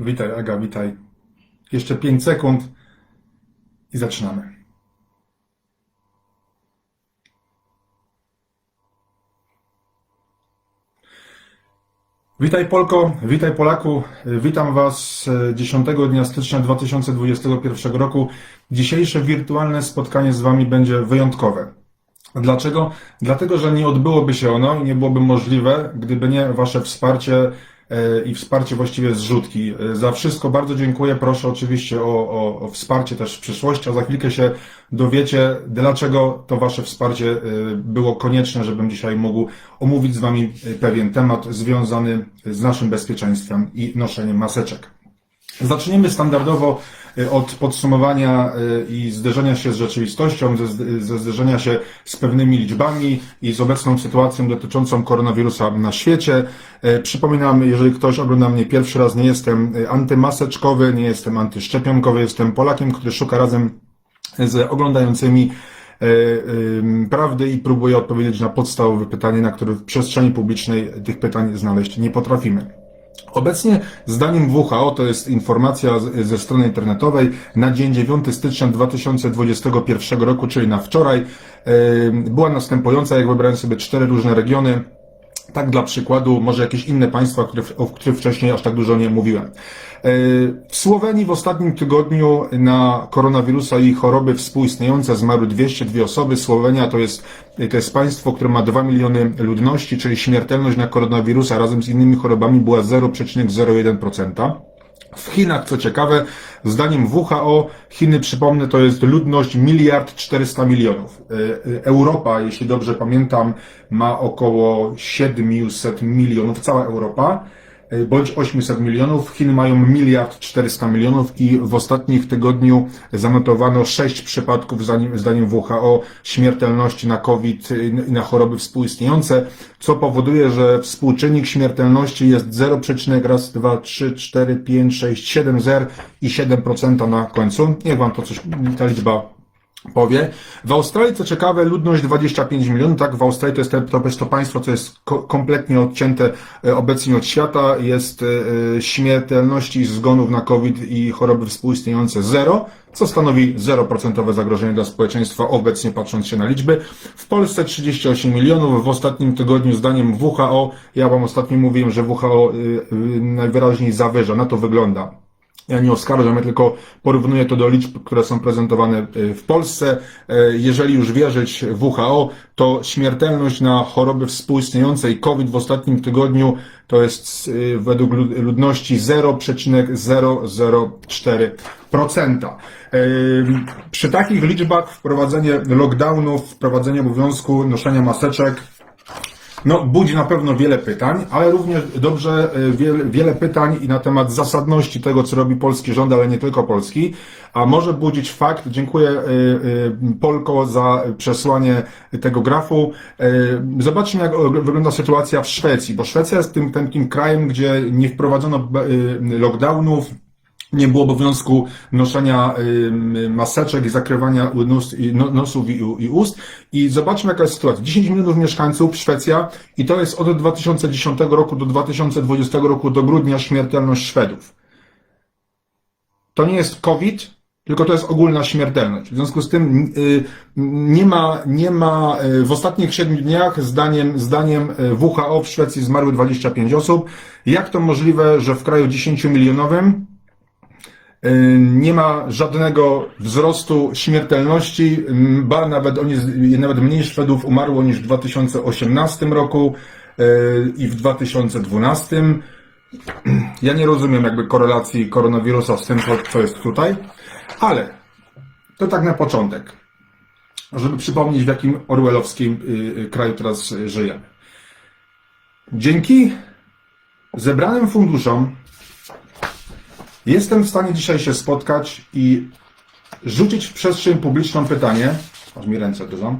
Witaj, Aga, witaj. Jeszcze 5 sekund i zaczynamy. Witaj Polko, witaj Polaku, witam Was e, 10 dnia stycznia 2021 roku. Dzisiejsze wirtualne spotkanie z Wami będzie wyjątkowe. Dlaczego? Dlatego, że nie odbyłoby się ono i nie byłoby możliwe, gdyby nie Wasze wsparcie e, i wsparcie właściwie zrzutki. E, Za wszystko bardzo dziękuję. Proszę oczywiście o, o, o wsparcie też w przyszłości, a za chwilkę się dowiecie, dlaczego to Wasze wsparcie e, było konieczne, żebym dzisiaj mógł omówić z Wami e, pewien temat związany z naszym bezpieczeństwem i noszeniem maseczek. Zaczniemy standardowo od podsumowania y, i zderzenia się z rzeczywistością, ze, ze zderzenia się z pewnymi liczbami i z obecną sytuacją dotyczącą koronawirusa na świecie. Y, Przypominam, jeżeli ktoś ogląda mnie pierwszy raz, nie jestem y, antymaseczkowy, nie jestem antyszczepionkowy, jestem Polakiem, który szuka razem z oglądającymi prawdy i próbuje odpowiedzieć na podstawowe pytanie, na które w przestrzeni publicznej tych pytań znaleźć nie potrafimy. Obecnie zdaniem WHO, to jest informacja ze strony internetowej, na dzień 9 stycznia 2021 roku, czyli na wczoraj, była następująca, jak wybrałem sobie cztery różne regiony, tak dla przykładu, może jakieś inne państwa, które, o których wcześniej aż tak dużo nie mówiłem. E, W Słowenii w ostatnim tygodniu na koronawirusa i choroby współistniejące zmarły 202 osoby. Słowenia to jest, to jest państwo, które ma 2 miliony ludności, czyli śmiertelność na koronawirusa razem z innymi chorobami była 0,01%. W Chinach, co ciekawe, zdaniem WHO, Chiny, przypomnę, to jest ludność miliard 400 milionów. E, e, Europa, jeśli dobrze pamiętam, ma około 700 milionów, cała Europa, bądź 800 milionów. Chiny mają miliard 400 milionów i w ostatnich tygodniu zanotowano 6 przypadków, zdaniem, zdaniem WHO, śmiertelności na COVID i na choroby współistniejące, co powoduje, że współczynnik śmiertelności jest 0,1, 2, 3, 4, 5, 6, 7 zer i 7% na końcu. Niech Wam to coś, ta liczba powie. W Australii, co ciekawe, ludność 25 milionów, tak? W Australii to jest, to, to państwo, co jest ko- kompletnie odcięte e, obecnie od świata. Jest e, e, śmiertelności zgonów na COVID i choroby współistniejące zero, co stanowi 0% zagrożenie dla społeczeństwa, obecnie patrząc się na liczby. W Polsce 38 milionów. W ostatnim tygodniu, zdaniem WHO, ja Wam ostatnio mówiłem, że WHO najwyraźniej zawyża, na to wygląda. Ja nie oskarżam, ja tylko porównuję to do liczb, które są prezentowane y, w Polsce. E, Jeżeli już wierzyć WHO, to śmiertelność na choroby współistniejące i COVID w ostatnim tygodniu to jest y, według lud- ludności 0,004%. Ym, Przy takich liczbach wprowadzenie lockdownów, wprowadzenie obowiązku noszenia maseczek no, budzi na pewno wiele pytań, ale również dobrze y, wiele, wiele pytań i na temat zasadności tego, co robi polski rząd, ale nie tylko polski. A może budzić fakt, dziękuję y, y, Polko za przesłanie tego grafu. Zobaczmy, jak wygląda sytuacja w Szwecji, bo Szwecja jest tym, tym, tym krajem, gdzie nie wprowadzono lockdownów, nie było obowiązku noszenia maseczek i zakrywania nos, no- nosów i, ust. I zobaczmy, jaka jest sytuacja. 10 milionów mieszkańców, Szwecja, i to jest od 2010 roku do 2020 roku do grudnia śmiertelność Szwedów. To nie jest COVID, tylko to jest ogólna śmiertelność. W związku z tym y, nie ma, nie ma y, w ostatnich 7 dniach, zdaniem, zdaniem y, WHO w Szwecji zmarły 25 osób. Jak to możliwe, że w kraju 10 milionowym nie ma żadnego wzrostu śmiertelności, ba nawet oni, nawet mniej Szwedów umarło niż w 2018 roku y, i w 2012. Ja nie rozumiem jakby korelacji koronawirusa z tym, co- jest tutaj, ale to tak na początek, żeby przypomnieć w jakim orwellowskim y, y, kraju teraz żyjemy. Dzięki zebranym funduszom Jestem w stanie dzisiaj się spotkać i rzucić w przestrzeń publiczną pytanie, aż mi ręce drżą,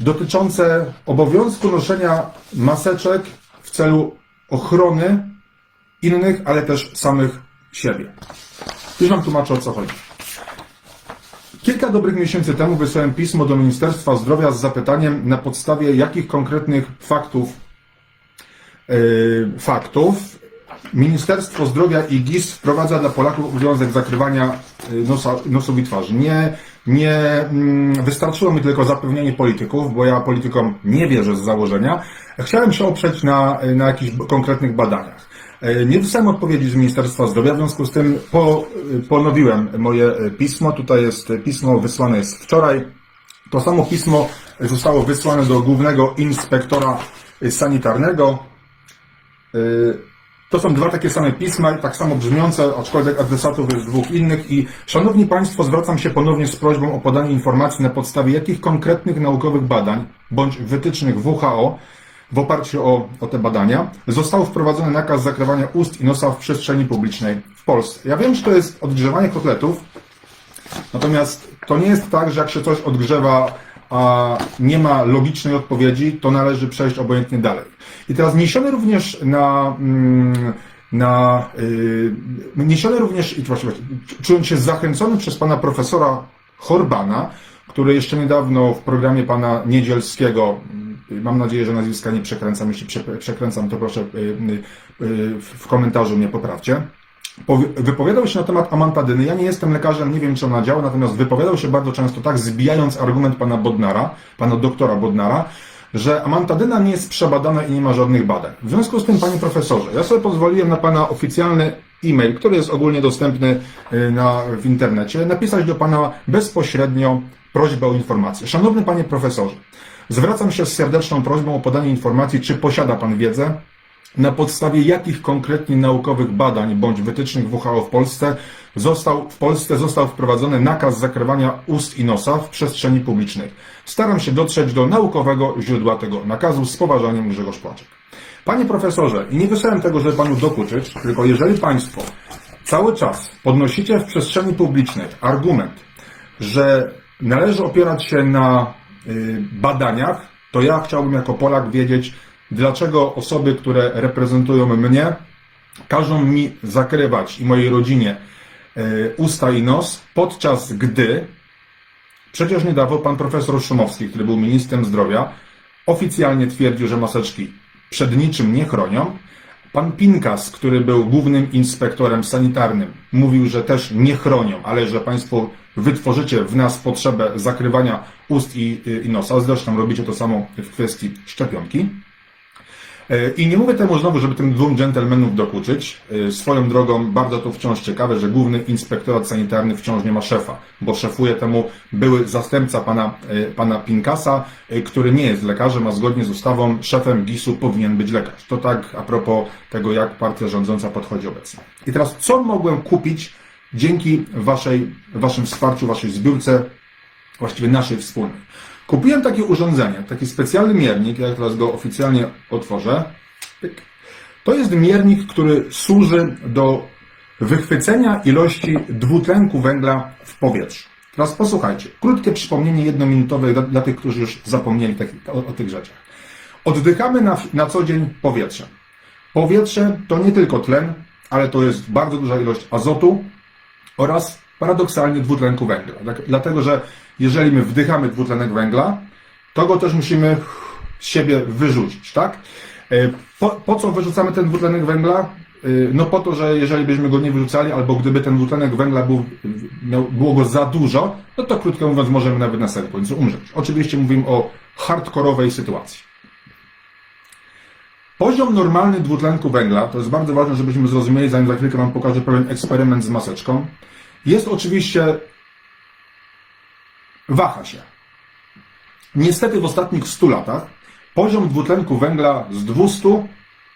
dotyczące obowiązku noszenia maseczek w celu ochrony innych, ale też samych siebie. Już Wam tłumaczę o co chodzi. Kilka dobrych miesięcy temu wysłałem pismo do Ministerstwa Zdrowia z zapytaniem, na podstawie jakich konkretnych faktów, yy, faktów Ministerstwo Zdrowia i GIS wprowadza dla Polaków obowiązek zakrywania y, nosa, nosów i twarzy. Nie, nie mm, wystarczyło mi tylko zapewnienie polityków, bo ja politykom nie wierzę z założenia. Chciałem się oprzeć na, na jakichś konkretnych badaniach. E, Nie dostałem odpowiedzi z Ministerstwa Zdrowia, w związku z tym po, ponowiłem moje pismo. Tutaj jest pismo wysłane jest wczoraj. To samo pismo zostało wysłane do głównego inspektora sanitarnego. To są dwa takie same pisma, tak samo brzmiące, aczkolwiek adresatów jest dwóch innych. I szanowni Państwo, zwracam się ponownie z prośbą o podanie informacji na podstawie jakich konkretnych naukowych badań bądź wytycznych WHO w oparciu o, o te badania został wprowadzony nakaz zakrywania ust i nosa w przestrzeni publicznej w Polsce. Ja wiem, że to jest odgrzewanie kotletów, natomiast to nie jest tak, że jak się coś odgrzewa, a nie ma logicznej odpowiedzi, to należy przejść obojętnie dalej. I teraz niesiony również na, mm, na yy, niesiony również, właśnie, czułem się zachęcony przez pana profesora Horbana, który jeszcze niedawno w programie pana Niedzielskiego, y, mam nadzieję, że nazwiska nie przekręcam, jeśli prze- przekręcam, to proszę y, y, w komentarzu mnie poprawcie. Powi- Wypowiadał się na temat amantadyny. Ja nie jestem lekarzem, nie wiem czy ona działa, natomiast wypowiadał się bardzo często tak, zbijając argument pana Bodnara, pana doktora Bodnara, że amantadyna nie jest przebadana i nie ma żadnych badań. W związku z tym, panie profesorze, ja sobie pozwoliłem na pana oficjalny e-mail, który jest ogólnie dostępny y, na, w internecie, napisać do pana bezpośrednio prośbę o informację. Szanowny panie profesorze, zwracam się z serdeczną prośbą o podanie informacji, czy posiada pan wiedzę, na podstawie jakich konkretnie naukowych badań bądź wytycznych WHO w Polsce został, w Polsce został wprowadzony nakaz zakrywania ust i nosa w przestrzeni publicznej. Staram się dotrzeć do naukowego źródła tego nakazu z poważaniem Grzegorz Płaczek. Panie profesorze, i nie wysłałem tego, żeby panu dokuczyć, tylko jeżeli państwo cały czas podnosicie w przestrzeni publicznej argument, że należy opierać się na y, badaniach, to ja chciałbym jako Polak wiedzieć, dlaczego osoby, które reprezentują mnie, każą mi zakrywać i mojej rodzinie y, usta i nos, podczas gdy przecież niedawno pan profesor Szumowski, który był ministrem zdrowia, oficjalnie twierdził, że maseczki przed niczym nie chronią. Pan Pinkas, który był głównym inspektorem sanitarnym, mówił, że też nie chronią, ale że Państwo wytworzycie w nas potrzebę zakrywania ust i, i nosa. Zresztą robicie to samo w kwestii szczepionki. E, I nie mówię temu znowu, żeby tym dwóm dżentelmenów dokuczyć. E, Swoją drogą bardzo to wciąż ciekawe, że główny inspektorat sanitarny wciąż nie ma szefa, bo szefuje temu były zastępca pana, e, pana Pinkasa, który nie jest lekarzem, a zgodnie z ustawą szefem GIS-u powinien być lekarz. To tak a propos tego, jak partia rządząca podchodzi obecnie. I teraz, co mogłem kupić dzięki waszej, waszym wsparciu, waszej zbiórce, właściwie naszej wspólnej. Kupiłem takie urządzenie, taki specjalny miernik, ja teraz go oficjalnie otworzę. To jest miernik, który służy do wychwycenia ilości dwutlenku węgla w powietrzu. Teraz posłuchajcie, krótkie przypomnienie jednominutowe dla, dla tych, którzy już zapomnieli tak, o, o tych rzeczach. Oddychamy na, na co dzień powietrzem. Powietrze to nie tylko tlen, ale to jest bardzo duża ilość azotu oraz paradoksalnie dwutlenku węgla. Tak- Dlatego, że jeżeli my wdychamy dwutlenek węgla, to go też musimy z siebie wyrzucić, tak? E, Po, po co wyrzucamy ten dwutlenek węgla? E, No po to, że jeżeli byśmy go nie wyrzucali, albo gdyby ten dwutlenek węgla był, miał, było go za dużo, no to krótko mówiąc możemy nawet na samym końcu umrzeć. Oczywiście mówimy o hardkorowej sytuacji. Poziom normalny dwutlenku węgla, to jest bardzo ważne, żebyśmy zrozumieli, zanim za chwilkę Wam pokażę pewien eksperyment z maseczką, jest oczywiście, waha się. Niestety w ostatnich 100 latach poziom dwutlenku węgla z 200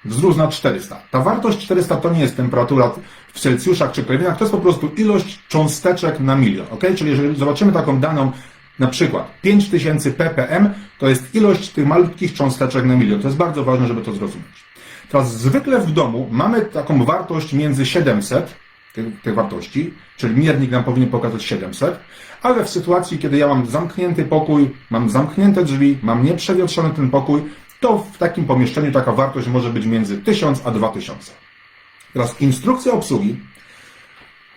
wzrósł na 400. Ta wartość 400 to nie jest temperatura w Celsjuszach czy Kelvinach, to jest po prostu ilość cząsteczek na milion. ok? Czyli jeżeli zobaczymy taką daną, na przykład 5000 ppm, to jest ilość tych malutkich cząsteczek na milion. To jest bardzo ważne, żeby to zrozumieć. Teraz zwykle w domu mamy taką wartość między 700 tych, tych wartości, czyli miernik nam powinien pokazać 700, ale w sytuacji, kiedy ja mam zamknięty pokój, mam zamknięte drzwi, mam nieprzewietrzony ten pokój, to w takim pomieszczeniu taka wartość może być między 1000 a 2000. Teraz instrukcja obsługi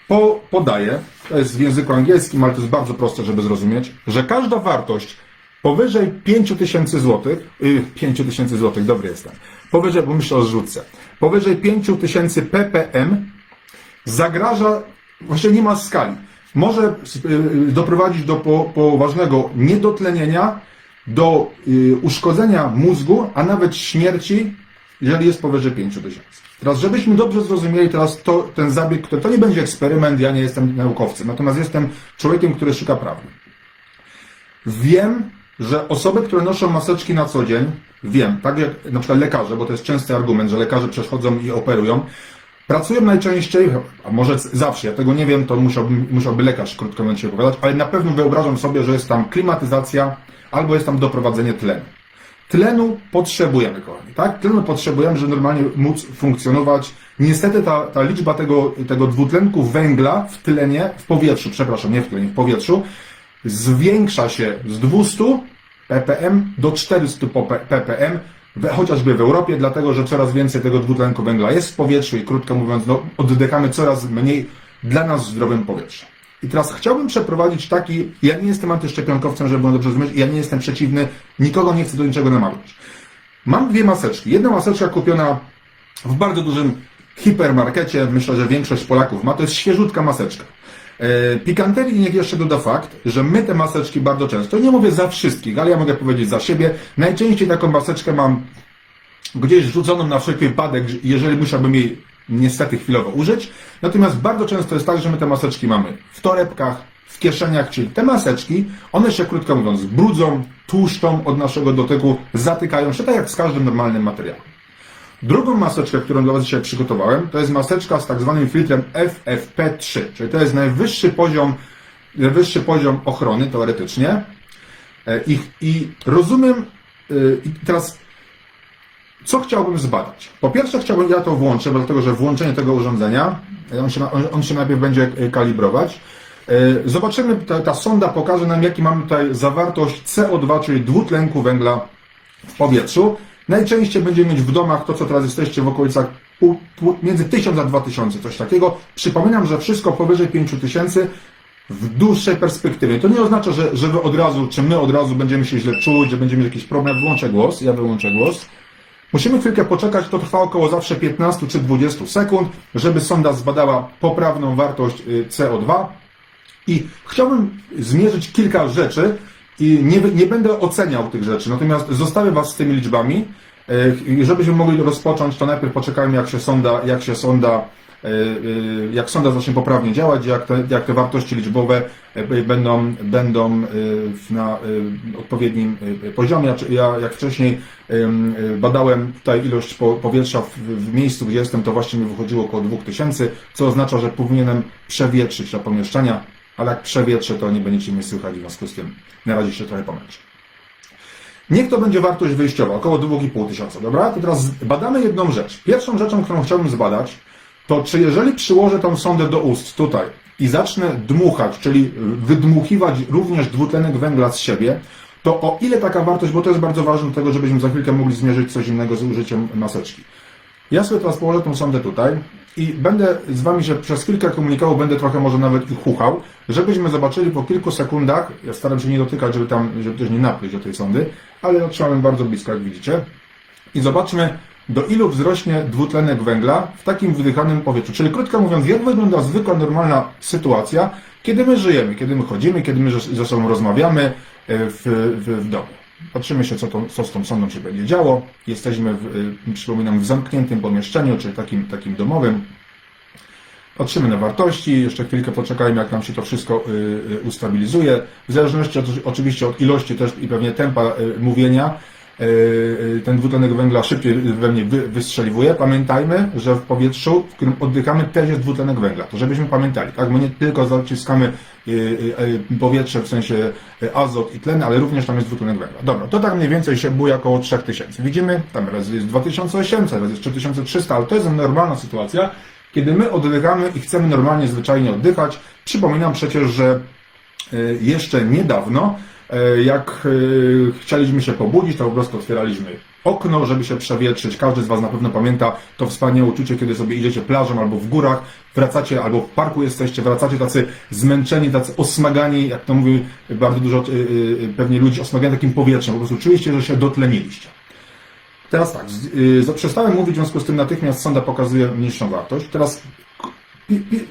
po, podaje, to jest w języku angielskim, ale to jest bardzo proste, żeby zrozumieć, że każda wartość Powyżej 5000 zł, yy, 5000 zł, dobry jestem. Powyżej, bo myślę o zrzutce. Powyżej 5000 ppm zagraża, właściwie nie ma skali. Może y, doprowadzić do po, poważnego niedotlenienia, do y, uszkodzenia mózgu, a nawet śmierci, jeżeli jest powyżej 5000. Teraz, żebyśmy dobrze zrozumieli teraz to, ten zabieg, który, to nie będzie eksperyment, ja nie jestem naukowcem, natomiast jestem człowiekiem, który szuka prawdy. Wiem, że osoby, które noszą maseczki na co dzień, wiem, tak jak na przykład lekarze, bo to jest częsty argument, że lekarze przechodzą i operują, pracują najczęściej, a może zawsze, ja tego nie wiem, to musiałby, musiałby lekarz krótko mówiąc się opowiadać, ale na pewno wyobrażam sobie, że jest tam klimatyzacja albo jest tam doprowadzenie tlenu. Tlenu potrzebujemy, kochani, tak? Tlenu potrzebujemy, żeby normalnie móc funkcjonować. Niestety ta, ta liczba tego, tego dwutlenku węgla w tlenie, w powietrzu, przepraszam, nie w tlenie, w powietrzu, zwiększa się z 200 ppm do 400 pope- ppm, chociażby w Europie, dlatego że coraz więcej tego dwutlenku węgla jest w powietrzu i krótko mówiąc, no, oddychamy coraz mniej dla nas zdrowym powietrzem. I teraz chciałbym przeprowadzić taki, ja nie jestem antyszczepionkowcem, żeby było dobrze zrozumieć, ja nie jestem przeciwny, nikogo nie chcę do niczego namawiać. Mam dwie maseczki. Jedna maseczka kupiona w bardzo dużym hipermarkecie, myślę, że większość Polaków ma, to jest świeżutka maseczka. E, Pikanterii niech jeszcze doda fakt, że my te maseczki bardzo często, nie mówię za wszystkich, ale ja mogę powiedzieć za siebie, najczęściej taką maseczkę mam gdzieś rzuconą na wszelki wypadek, jeżeli musiałbym jej niestety chwilowo użyć. Natomiast bardzo często jest tak, że my te maseczki mamy w torebkach, w kieszeniach, czyli te maseczki, one się krótko mówiąc brudzą, tłuszczą od naszego dotyku, zatykają się, tak jak z każdym normalnym materiałem. Drugą maseczkę, którą dla Was dzisiaj przygotowałem, to jest maseczka z tak zwanym filtrem FFP3, czyli to jest najwyższy poziom, najwyższy poziom ochrony teoretycznie. E, I, i rozumiem, y, i teraz co chciałbym zbadać? Po pierwsze chciałbym, ja to włączę, dlatego, że włączenie tego urządzenia, e, on się, on, się najpierw będzie e, kalibrować. E, Zobaczymy, ta, ta sonda pokaże nam, jaki mamy tutaj zawartość CO2, czyli dwutlenku węgla w powietrzu. Najczęściej będziemy mieć w domach to, co teraz jesteście w okolicach między 1000 a 2000, coś takiego. Przypominam, że wszystko powyżej 5000 w dłuższej perspektywie. To nie oznacza, że, że wy od razu, czy my od razu będziemy się źle czuć, że będziemy mieć jakiś problem. Wyłączę głos, ja wyłączę głos. Musimy chwilkę poczekać, to trwa około zawsze 15 czy 20 sekund, żeby sonda zbadała poprawną wartość y, CO2. I chciałbym zmierzyć kilka rzeczy i nie, nie będę oceniał tych rzeczy, natomiast zostawię Was z tymi liczbami. E, Żebyśmy mogli rozpocząć, to najpierw poczekajmy, jak się sonda, jak się sonda, e, e, jak sonda zacznie poprawnie działać, jak te, jak te wartości liczbowe będą, będą na odpowiednim poziomie. Ja- Ja, jak wcześniej em, badałem tutaj ilość po- powietrza w, w miejscu, gdzie jestem, to właśnie mi wychodziło około 2000, co oznacza, że powinienem przewietrzyć te pomieszczenia, ale jak przewietrzę, to nie będziecie mnie słychać, w związku z tym na razie się trochę pomęczę. Niech to będzie wartość wyjściowa, około 2,5 tysiąca, dobra? To teraz badamy jedną rzecz. Pierwszą rzeczą, którą chciałbym zbadać, to czy jeżeli przyłożę tą sondę do ust tutaj i zacznę dmuchać, czyli wydmuchiwać również dwutlenek węgla z siebie, to o ile taka wartość, bo to jest bardzo ważne do tego, żebyśmy za chwilkę mogli zmierzyć coś innego z użyciem maseczki. Ja sobie teraz położę tą sondę tutaj i będę z Wami się przez chwilkę komunikował, będę trochę może nawet i chuchał, żebyśmy zobaczyli po kilku sekundach, ja staram się nie dotykać, żeby tam, żeby też nie napluć do tej sondy, ale otrzymałem bardzo blisko, jak widzicie. I zobaczmy, do ilu wzrośnie dwutlenek węgla w takim wydychanym powietrzu. Czyli krótko mówiąc, jak wygląda zwykła, normalna sytuacja, kiedy my żyjemy, kiedy my chodzimy, kiedy my ze sobą rozmawiamy e, w, w, w domu. Patrzymy się, co, to, co z tą sondą się będzie działo. Jesteśmy, w, y, przypominam, w zamkniętym pomieszczeniu, czyli takim, takim domowym. Patrzymy na wartości, jeszcze chwilkę poczekajmy, jak nam się to wszystko y, y, ustabilizuje. W zależności od, oczywiście od ilości też i pewnie tempa mówienia, ten dwutlenek węgla szybciej we mnie wy, wystrzeliwuje. Pamiętajmy, że w powietrzu, w którym oddychamy, też jest dwutlenek węgla. To żebyśmy pamiętali, tak? My nie tylko zaciskamy y, powietrze, w sensie azot i tlen, ale również tam jest dwutlenek węgla. Dobra, to tak mniej więcej się buje około 3000. Widzimy, tam raz jest 2800, raz jest 3300, ale to jest normalna sytuacja, kiedy my oddychamy i chcemy normalnie, zwyczajnie oddychać. Przypominam przecież, że jeszcze niedawno E, Jak e, chcieliśmy się pobudzić, to po prostu otwieraliśmy okno, żeby się przewietrzyć. Każdy z Was na pewno pamięta to wspaniałe uczucie, kiedy sobie idziecie plażą albo w górach, wracacie albo w parku jesteście, wracacie tacy zmęczeni, tacy osmagani, jak to mówi bardzo dużo e, e, pewnie ludzi, osmagani takim powietrzem. Po prostu czuliście, że się dotleniliście. Teraz tak, y, przestałem mówić, w związku z tym natychmiast sonda pokazuje mniejszą wartość. Teraz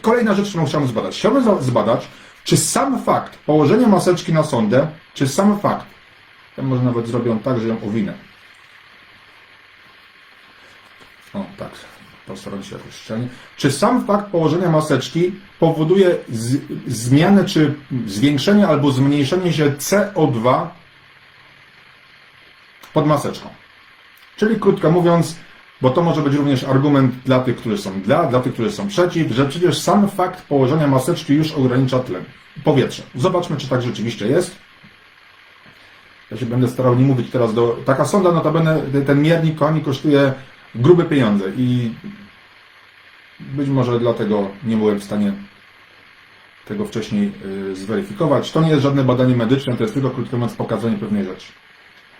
kolejna rzecz, którą chciałbym zbadać. Chciałbym zbadać, czy sam fakt położenia maseczki na sondę, czy sam fakt, ja może nawet zrobię ją tak, że ją owinę. O, tak, postaram się jakoś szczelnie. Czy sam fakt położenia maseczki powoduje z, zmianę, czy zwiększenie albo zmniejszenie się CO2 pod maseczką? Czyli krótko mówiąc, bo to może być również argument dla tych, którzy są dla, dla tych, którzy są przeciw, że przecież sam fakt położenia maseczki już ogranicza tlen, powietrze. Zobaczmy, czy tak rzeczywiście jest. Ja się będę starał nie mówić teraz do... Taka sonda, notabene, ten miernik, kochani, kosztuje grube pieniądze i być może dlatego nie byłem w stanie tego wcześniej y, zweryfikować. To nie jest żadne badanie medyczne, to jest tylko, krótko mówiąc, pokazanie pewnej rzeczy.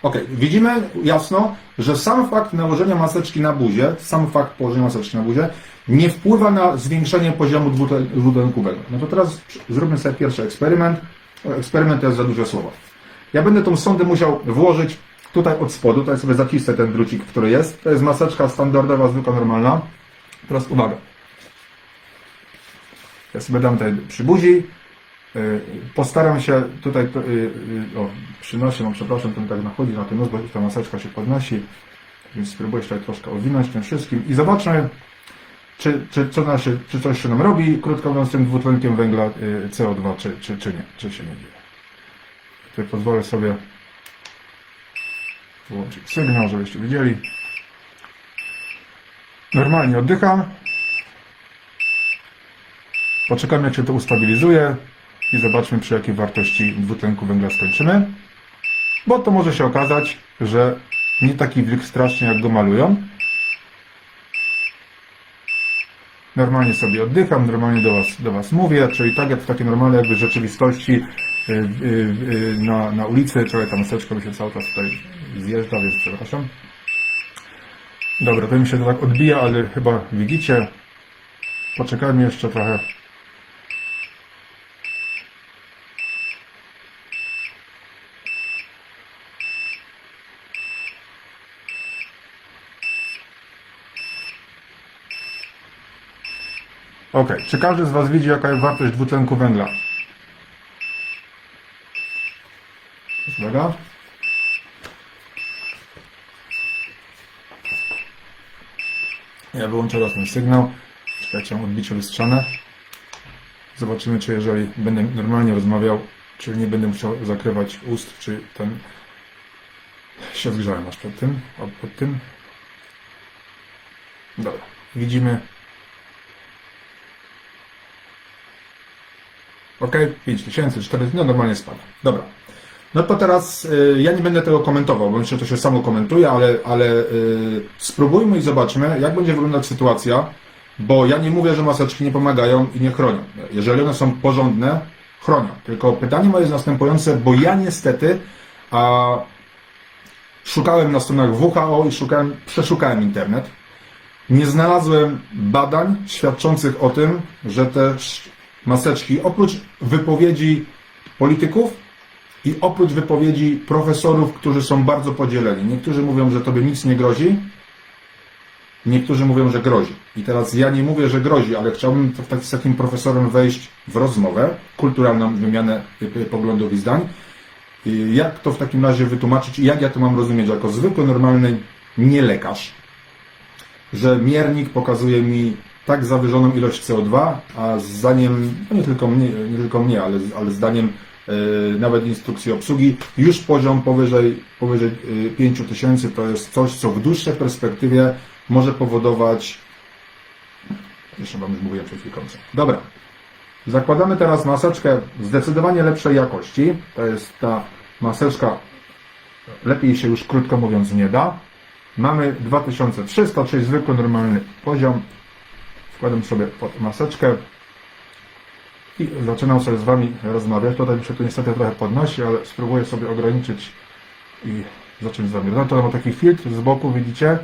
Ok, widzimy jasno, że sam fakt nałożenia maseczki na buzię, sam fakt położenia maseczki na buzię nie wpływa na zwiększenie poziomu dwutlen- dwutlenku węgla. No to teraz zróbmy sobie pierwszy eksperyment. Eksperyment to jest za duże słowo. Ja będę tą sondę musiał włożyć tutaj od spodu, tutaj sobie zacisnę ten drucik, który jest. To jest maseczka standardowa, zwykła, normalna. Teraz uwaga. Ja sobie dam tutaj przy buzi. Y, Postaram się tutaj, y, y, o, przynoszę, no przepraszam, ten tak nachodzi na ten nos, bo ta maseczka się podnosi, więc spróbuję tutaj troszkę owinąć tym wszystkim i zobaczmy, czy, czy, nam się, czy coś się nam robi, krótko mówiąc, tym dwutlenkiem węgla y, CO2, czy, czy, czy nie, czy się nie dzieje. Tutaj pozwolę sobie włączyć sygnał, żebyście widzieli. Normalnie oddycham. Poczekamy, jak się to ustabilizuje i zobaczmy, przy jakiej wartości dwutlenku węgla skończymy. Bo to może się okazać, że nie taki wilk strasznie, jak go malują. Normalnie sobie oddycham, normalnie do Was, do was mówię, czyli tak jak w takiej normalnej jakby rzeczywistości y, y, y, na, na ulicy, człowiek ta maseczka mi się cały czas tutaj zjeżdża, więc przepraszam. Dobra, to mi się to tak odbija, ale chyba widzicie. Poczekajmy jeszcze trochę. Ok, czy każdy z Was widzi, jaka jest wartość dwutlenku węgla? Uwaga. Ja wyłączę raz ten sygnał. Czekajcie, mam odbicie lustrzane. Zobaczymy, czy jeżeli będę normalnie rozmawiał, czy nie będę musiał zakrywać ust, czy ten się zgrzałem aż pod tym, od, tym. Dobra, widzimy. Ok, 5000, 4, no normalnie spada. Dobra. No to teraz y, ja nie będę tego komentował, bo myślę, że to się samo komentuje, ale, ale y, spróbujmy i zobaczmy, jak będzie wyglądać sytuacja, bo ja nie mówię, że maseczki nie pomagają i nie chronią. Jeżeli one są porządne, chronią. Tylko pytanie moje jest następujące, bo ja niestety a, szukałem na stronach WHO i szukałem, przeszukałem internet. Nie znalazłem badań świadczących o tym, że te maseczki, oprócz wypowiedzi polityków i oprócz wypowiedzi profesorów, którzy są bardzo podzieleni. Niektórzy mówią, że tobie nic nie grozi, niektórzy mówią, że grozi. I teraz ja nie mówię, że grozi, ale chciałbym to- tak, z takim profesorem wejść w rozmowę, kulturalną wymianę y, y, poglądów i zdań. I Jak to w takim razie wytłumaczyć i jak ja to mam rozumieć jako zwykły, normalny nie lekarz, że miernik pokazuje mi tak zawyżoną ilość CO2, a zdaniem, no nie tylko mnie, nie tylko mnie ale, ale zdaniem e, nawet instrukcji obsługi, już poziom powyżej, powyżej e, 5000 to jest coś, co w dłuższej perspektywie może powodować. Jeszcze Wam już mówiłem przed chwilką. Dobra. Zakładamy teraz maseczkę zdecydowanie lepszej jakości. To jest ta maseczka, lepiej się już krótko mówiąc nie da. Mamy 2300, czyli zwykły, normalny poziom. Wkładam sobie pod maseczkę. I zaczynam sobie z Wami rozmawiać. Tutaj mi się tu niestety trochę podnosi, ale spróbuję sobie ograniczyć i zacząć z Wami. No to mam taki filtr z boku, widzicie?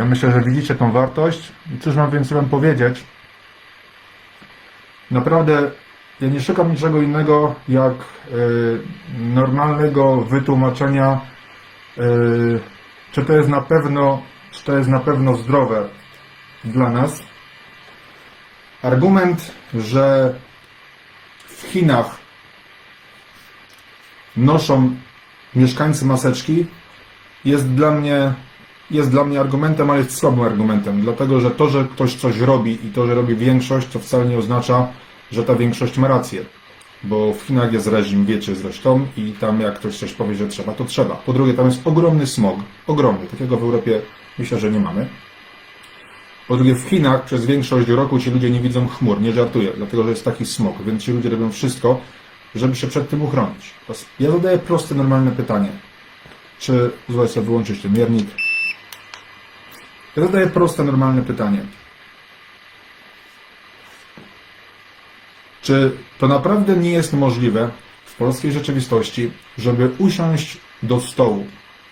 Ja myślę, że widzicie tą wartość. I cóż mam więcej Wam powiedzieć? Naprawdę ja nie szukam niczego innego jak y, normalnego wytłumaczenia, y, czy to jest na pewno, czy to jest na pewno zdrowe dla nas. Argument, że w Chinach noszą mieszkańcy maseczki jest dla mnie jest dla mnie argumentem, ale jest słabym argumentem, dlatego że to, że ktoś coś robi i to, że robi większość, to wcale nie oznacza, że ta większość ma rację. Bo w Chinach jest reżim, wiecie zresztą, i tam jak ktoś coś powie, że trzeba, to trzeba. Po drugie, tam jest ogromny smog, ogromny, takiego w Europie myślę, że nie mamy. Po drugie, w Chinach przez większość roku ci ludzie nie widzą chmur, nie żartuję, dlatego że jest taki smog, więc ci ludzie robią wszystko, żeby się przed tym uchronić. Ja zadaję proste, normalne pytanie. Czy, zdołaj sobie wyłączyć ten miernik, ja zadaję proste, normalne pytanie. Czy to naprawdę nie jest możliwe w polskiej rzeczywistości, żeby usiąść do stołu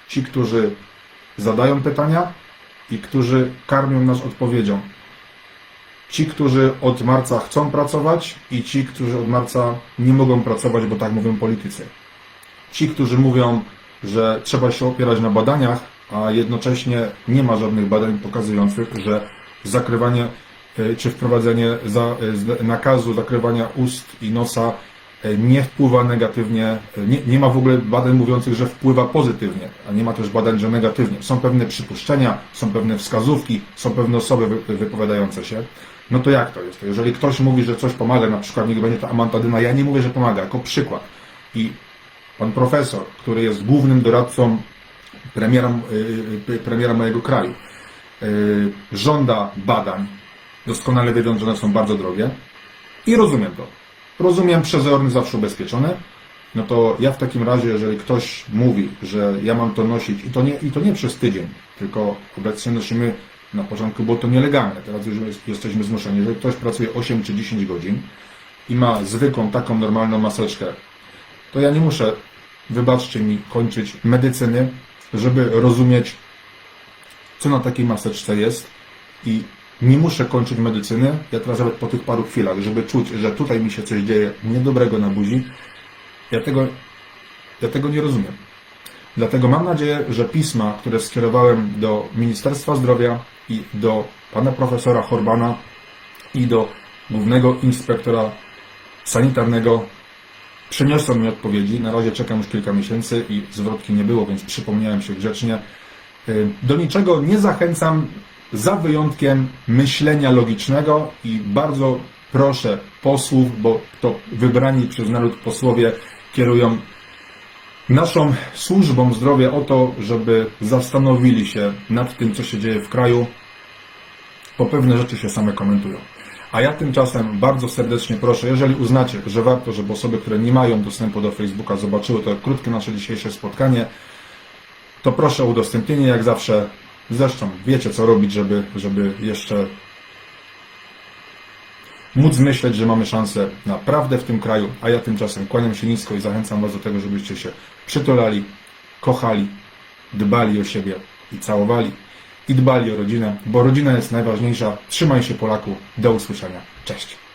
ci, którzy zadają pytania i którzy karmią nas odpowiedzią? Ci, którzy od marca chcą pracować i ci, którzy od marca nie mogą pracować, bo tak mówią politycy. Ci, którzy mówią, że trzeba się opierać na badaniach, a jednocześnie nie ma żadnych badań pokazujących, że zakrywanie e, czy wprowadzenie za, e, nakazu zakrywania ust i nosa e, nie wpływa negatywnie, nie, nie ma w ogóle badań mówiących, że wpływa pozytywnie, a nie ma też badań, że negatywnie. Są pewne przypuszczenia, są pewne wskazówki, są pewne osoby wy- wypowiadające się. No to jak to jest? Jeżeli ktoś mówi, że coś pomaga, na przykład niech będzie to amantadyna, ja nie mówię, że pomaga, jako przykład. I pan profesor, który jest głównym doradcą premiera, y, y, premiera mojego kraju, y, żąda badań, doskonale wiedząc, że one są bardzo drogie i rozumiem to. Rozumiem przezorny, zawsze ubezpieczony. No to ja w takim razie, jeżeli ktoś mówi, że ja mam to nosić i to nie, i to nie przez tydzień, tylko obecnie nosimy na początku było to nielegalne, teraz już jest- jesteśmy zmuszeni. Jeżeli ktoś pracuje 8 czy 10 godzin i ma zwykłą, taką normalną maseczkę, to ja nie muszę, wybaczcie mi, kończyć medycyny, żeby rozumieć, co na takiej maseczce jest i nie muszę kończyć medycyny, ja teraz nawet po tych paru chwilach, żeby czuć, że tutaj mi się coś dzieje niedobrego na buzi, ja tego, ja tego nie rozumiem. Dlatego mam nadzieję, że pisma, które skierowałem do Ministerstwa Zdrowia i do pana profesora Horbana i do głównego inspektora sanitarnego przyniosą mi odpowiedzi. Na razie czekam już kilka miesięcy i zwrotki nie było, więc przypomniałem się grzecznie. Y, Do niczego nie zachęcam, za wyjątkiem myślenia logicznego i bardzo proszę posłów, bo to wybrani przez naród posłowie kierują naszą służbą zdrowia o to, żeby zastanowili się nad tym, co się dzieje w kraju, bo pewne rzeczy się same komentują. A ja tymczasem bardzo serdecznie proszę, jeżeli uznacie, że warto, żeby osoby, które nie mają dostępu do Facebooka zobaczyły to krótkie nasze dzisiejsze spotkanie, to proszę o udostępnienie jak zawsze. Zresztą wiecie co robić, żeby, żeby jeszcze móc myśleć, że mamy szansę naprawdę w tym kraju, a ja tymczasem kłaniam się nisko i zachęcam Was do tego, żebyście się przytulali, kochali, dbali o siebie i całowali i dbali o rodzinę, bo rodzina jest najważniejsza. Trzymaj się Polaku, do usłyszenia. Cześć.